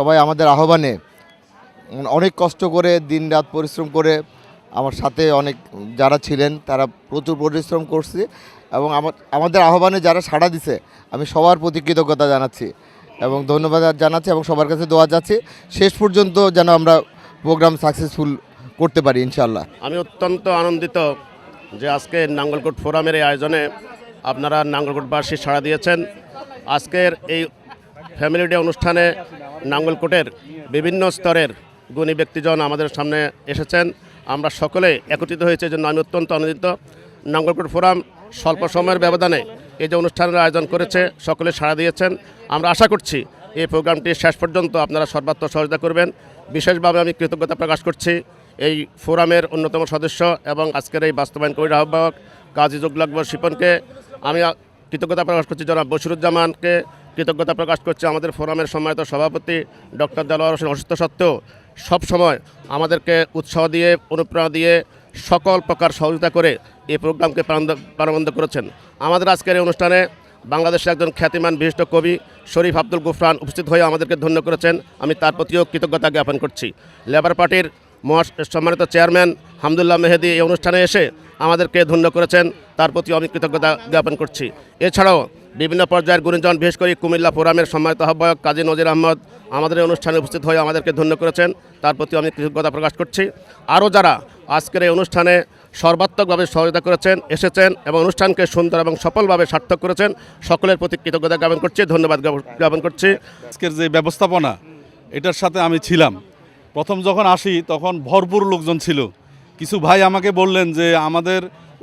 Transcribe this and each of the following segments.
সবাই আমাদের আহ্বানে অনেক কষ্ট করে দিন রাত পরিশ্রম করে আমার সাথে অনেক যারা ছিলেন, তারা প্রচুর পরিশ্রম করছে এবং আমাদের আহ্বানে যারা সাড়া দিছে, আমি সবার প্রতি কৃতজ্ঞতা জানাচ্ছি এবং ধন্যবাদ জানাচ্ছি এবং সবার কাছে দোয়া যাচ্ছি। শেষ পর্যন্ত যেন আমরা প্রোগ্রাম সাকসেসফুল করতে পারি ইনশাল্লাহ আমি অত্যন্ত আনন্দিত যে আজকে নাঙ্গলকোট ফোরামের এই আয়োজনে আপনারা নাঙ্গলকোটবাসী সাড়া দিয়েছেন। আজকের এই ফ্যামিলি ডে অনুষ্ঠানে নাঙ্গলকোটের বিভিন্ন স্তরের গুণী ব্যক্তিজন আমাদের সামনে এসেছেন। আমরা সকলে একত্রিত হয়েছে জন্য আমি অত্যন্ত আনন্দিত। নাঙ্গলকোট ফোরাম স্বল্প সময়ের ব্যবধানে এই যে অনুষ্ঠানের আয়োজন করেছে, সকলে সাড়া দিয়েছেন। আমরা আশা করছি এই প্রোগ্রামটি শেষ পর্যন্ত আপনারা সর্বাত্মক সহযোগিতা করবেন। বিশেষভাবে আমি কৃতজ্ঞতা প্রকাশ করছি এই ফোরামের অন্যতম সদস্য এবং আজকের এই বাস্তবায়ন কমিটির আহ্বায়ক কাজী জুগল আকবর শিপনকে। আমি কৃতজ্ঞতা প্রকাশ করছি জনাব বশিরুজ্জামানকে কৃতজ্ঞতা প্রকাশ করছি। আমাদের ফোরামের সম্মানিত সভাপতি ডক্টর দেলোয়ার হোসেন অসুস্থ সত্ত্বেও সব সময় আমাদেরকে উৎসাহ দিয়ে, অনুপ্রেরণা দিয়ে সকল প্রকার সহযোগিতা করে এই প্রোগ্রামকে প্রারম্ভ- করেছেন। আমাদের আজকের এই অনুষ্ঠানে বাংলাদেশের একজন খ্যাতিমান বিশিষ্ট কবি শরীফ আব্দুল গুফরান উপস্থিত হয়ে আমাদেরকে ধন্য করেছেন। আমি তার প্রতিও কৃতজ্ঞতা জ্ঞাপন করছি। লেবার পার্টির মহা সম্মানিত চেয়ারম্যান হামদুল্লাহ মেহেদি এই অনুষ্ঠানে এসে আমাদেরকে ধন্য করেছেন। তার প্রতি আমি কৃতজ্ঞতা জ্ঞাপন করছি। এছাড়াও বিভিন্ন পর্যায়ের গুণীজন, বিশেষ করে কুমিল্লা ফোরামের সম্মানিত আহ্বায়ক কাজী নজির আহমদ আমাদের অনুষ্ঠানে উপস্থিত হয়ে আমাদেরকে ধন্য করেছেন। তার প্রতি আমি কৃতজ্ঞতা প্রকাশ করছি। আরও যারা আজকের এই অনুষ্ঠানে সর্বাত্মকভাবে সহযোগিতা করেছেন, এসেছেন এবং অনুষ্ঠানকে সুন্দর এবং সফলভাবে সার্থক করেছেন, সকলের প্রতি কৃতজ্ঞতা জ্ঞাপন করছি, ধন্যবাদ জ্ঞাপন করছি। আজকের যে ব্যবস্থাপনা, এটার সাথে আমি ছিলাম। প্রথম যখন আসি, তখন ভরপুর লোকজন ছিল। কিছু ভাই আমাকে বললেন যে, আমাদের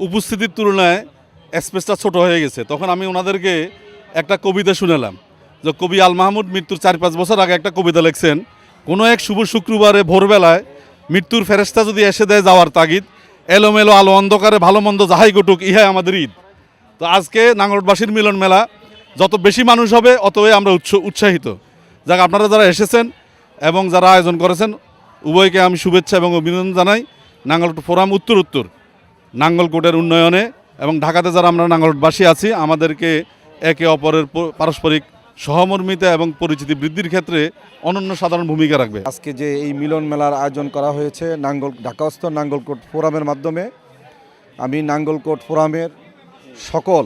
উপস্থিতির তুলনায় স্পেসটা ছোট হয়ে গেছে। তখন আমি ওনাদেরকে একটা কবিতা শুনেলাম, যে কবি আল মাহমুদ মৃত্যুর চার পাঁচ বছর আগে একটা কবিতা লিখছেন, কোনো এক শুভ শুক্রবারে ভোরবেলায় মৃত্যুর ফেরেস্তা যদি এসে দেয় যাওয়ার তাগিদ, এলোমেলো আলো অন্ধকারে ভালো মন্দ যাহাই ঘটুক, ইহাই আমাদের ঈদ। তো আজকে নাঙ্গলবাসীর মিলন মেলা, যত বেশি মানুষ হবে, অতই আমরা উৎস, উৎসাহিত। যাক, আপনারা যারা এসেছেন এবং যারা আয়োজন করেছেন, উভয়কে আমি শুভেচ্ছা এবং অভিনন্দন জানাই। নাঙ্গলকোট ফোরাম উত্তর উত্তর নাঙ্গলকোটের উন্নয়নে এবং ঢাকাতে যারা আমরা নাঙ্গলকোটবাসী আছি, আমাদেরকে একে অপরের পারস্পরিক সহমর্মিতা এবং পরিচিতি বৃদ্ধির ক্ষেত্রে অনন্য সাধারণ ভূমিকা রাখবে। আজকে যে এই মিলন মেলার আয়োজন করা হয়েছে নাঙ্গল, ঢাকাস্থ নাঙ্গলকোট ফোরামের মাধ্যমে, আমি নাঙ্গলকোট ফোরামের সকল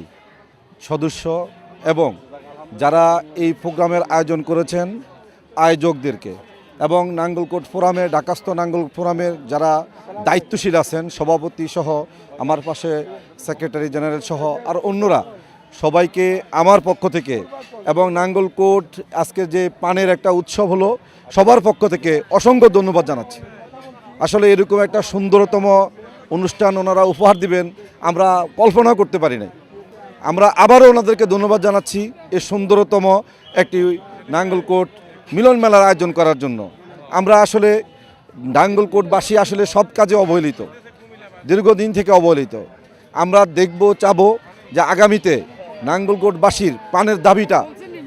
সদস্য এবং যারা এই প্রোগ্রামের আয়োজন করেছেন আয়োজকদেরকে এবং নাঙ্গলকোট ফোরামে, ডাকাস্ত নাঙ্গল ফোরামের যারা দায়িত্বশীল আছেন, সভাপতি সহ আমার পাশে সেক্রেটারি জেনারেল সহ আর অন্যরা, সবাইকে আমার পক্ষ থেকে এবং নাঙ্গলকোট আজকে যে পানের একটা উৎসব হলো, সবার পক্ষ থেকে অসংখ্য ধন্যবাদ জানাচ্ছি। আসলে এরকম একটা সুন্দরতম অনুষ্ঠান ওনারা উপহার দিবেন, আমরা কল্পনা করতে পারি নাই। আমরা আবারও ওনাদেরকে ধন্যবাদ জানাচ্ছি এই সুন্দরতম একটি নাঙ্গলকোট মিলন মেলার আয়োজন করার জন্য। আমরা আসলে নাঙ্গলকোটবাসী আসলে সব কাজে অবহেলিত, দীর্ঘদিন থেকে অবহেলিত। আমরা দেখব, চাবো যে আগামীতে নাঙ্গলকোটবাসীর পানের দাবিটা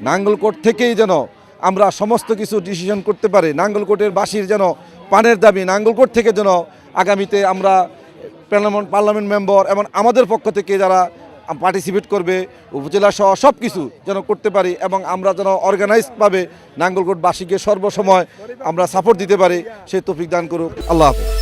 নাঙ্গলকোট থেকেই যেন আমরা সমস্ত কিছু ডিসিশন করতে পারি নাঙ্গলকোটের বাসীর যেন পানের দাবি নাঙ্গলকোট থেকে যেন আগামীতে আমরা পার্লামেন্ট পার্লামেন্ট মেম্বার এবং আমাদের পক্ষ থেকে যারা পার্টিসিপেট করবে, উপজেলা সহ সব কিছু যেন করতে পারি এবং আমরা যেন অর্গানাইজডভাবে নাঙ্গলকোটবাসীকে সর্বসময় আমরা সাপোর্ট দিতে পারি, সেই তফিক দান করুক। আল্লাহ হাফেজ।